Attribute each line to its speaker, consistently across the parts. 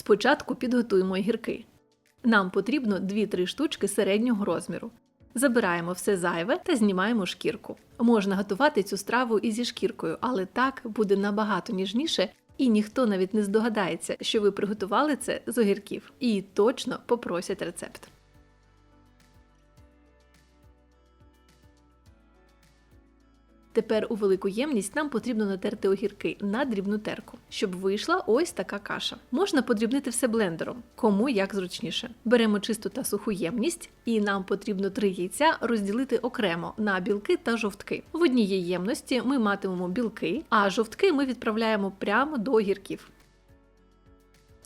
Speaker 1: Спочатку підготуємо огірки. Нам потрібно 2-3 штучки середнього розміру. Забираємо все зайве та знімаємо шкірку. Можна готувати цю страву і зі шкіркою, але так буде набагато ніжніше, і ніхто навіть не здогадається, що ви приготували це з огірків, і точно попросять рецепт. Тепер у велику ємність нам потрібно натерти огірки на дрібну терку, щоб вийшла ось така каша. Можна подрібнити все блендером, кому як зручніше. Беремо чисту та суху ємність, і нам потрібно три яйця розділити окремо на білки та жовтки. В одній ємності ми матимемо білки, а жовтки ми відправляємо прямо до огірків.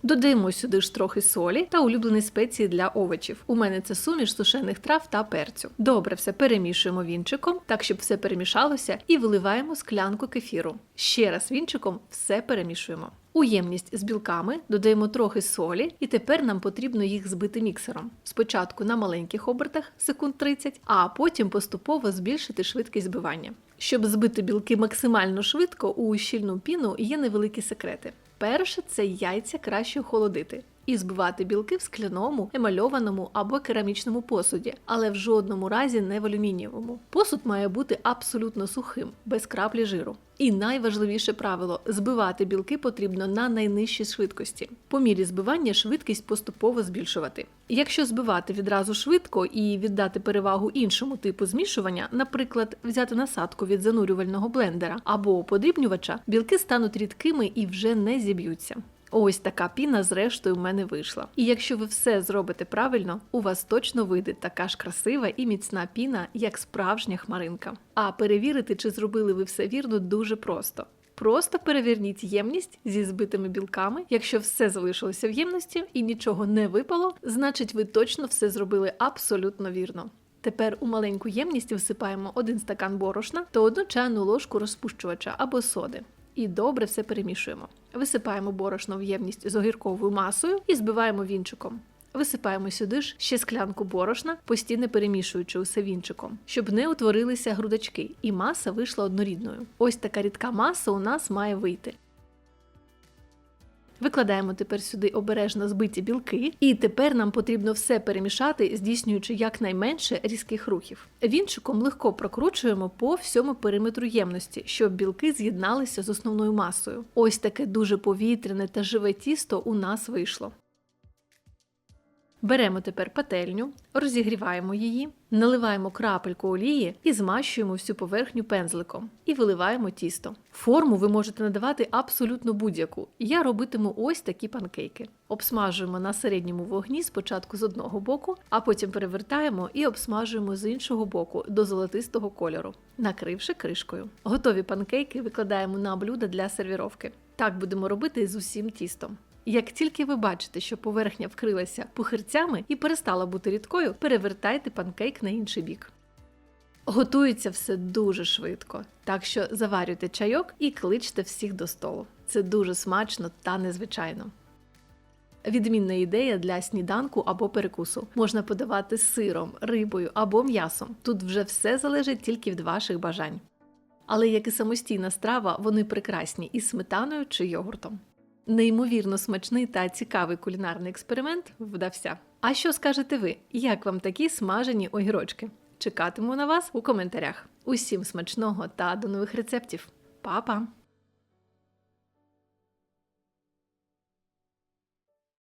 Speaker 1: Додаємо сюди ж трохи солі та улюблені спеції для овочів. У мене це суміш сушених трав та перцю. Добре все перемішуємо вінчиком, так щоб все перемішалося, і виливаємо склянку кефіру. Ще раз вінчиком все перемішуємо. У ємність з білками додаємо трохи солі, і тепер нам потрібно їх збити міксером. Спочатку на маленьких обертах секунд 30, а потім поступово збільшити швидкість збивання. Щоб збити білки максимально швидко, у щільну піну є невеликі секрети. Перше це яйця краще охолодити і збивати білки в скляному, емальованому або керамічному посуді, але в жодному разі не в алюмінієвому. Посуд має бути абсолютно сухим, без краплі жиру. І найважливіше правило збивати білки потрібно на найнижчій швидкості. По мірі збивання швидкість поступово збільшувати. Якщо збивати відразу швидко і віддати перевагу іншому типу змішування, наприклад, взяти насадку від занурювального блендера або подрібнювача, білки стануть рідкими і вже не зіб'ються. Ось така піна, зрештою, в мене вийшла. І якщо ви все зробите правильно, у вас точно вийде така ж красива і міцна піна, як справжня хмаринка. А перевірити, чи зробили ви все вірно, дуже просто. Просто переверніть ємність зі збитими білками. Якщо все залишилося в ємності і нічого не випало, значить ви точно все зробили абсолютно вірно. Тепер у маленьку ємність всипаємо один стакан борошна та одну чайну ложку розпущувача або соди. І добре все перемішуємо. Висипаємо борошно в ємність з огірковою масою і збиваємо вінчиком. Висипаємо сюди ж ще склянку борошна, постійно перемішуючи усе вінчиком, щоб не утворилися грудочки, і маса вийшла однорідною. Ось така рідка маса у нас має вийти. Викладаємо тепер сюди обережно збиті білки, і тепер нам потрібно все перемішати, здійснюючи якнайменше різких рухів. Вінчиком легко прокручуємо по всьому периметру ємності, щоб білки з'єдналися з основною масою. Ось таке дуже повітряне та живе тісто у нас вийшло. Беремо тепер пательню, розігріваємо її, наливаємо крапельку олії і змащуємо всю поверхню пензликом і виливаємо тісто. Форму ви можете надавати абсолютно будь-яку. Я робитиму ось такі панкейки. Обсмажуємо на середньому вогні спочатку з одного боку, а потім перевертаємо і обсмажуємо з іншого боку до золотистого кольору, накривши кришкою. Готові панкейки викладаємо на блюда для сервіровки. Так будемо робити з усім тістом. Як тільки ви бачите, що поверхня вкрилася пухирцями і перестала бути рідкою, перевертайте панкейк на інший бік. Готується все дуже швидко, так що заварюйте чайок і кличте всіх до столу. Це дуже смачно та незвичайно. Відмінна ідея для сніданку або перекусу. Можна подавати сиром, рибою або м'ясом. Тут вже все залежить тільки від ваших бажань. Але як і самостійна страва, вони прекрасні із сметаною чи йогуртом. Неймовірно смачний та цікавий кулінарний експеримент вдався. А що скажете ви? Як вам такі смажені огірочки? Чекатиму на вас у коментарях. Усім смачного та до нових рецептів. Па-па!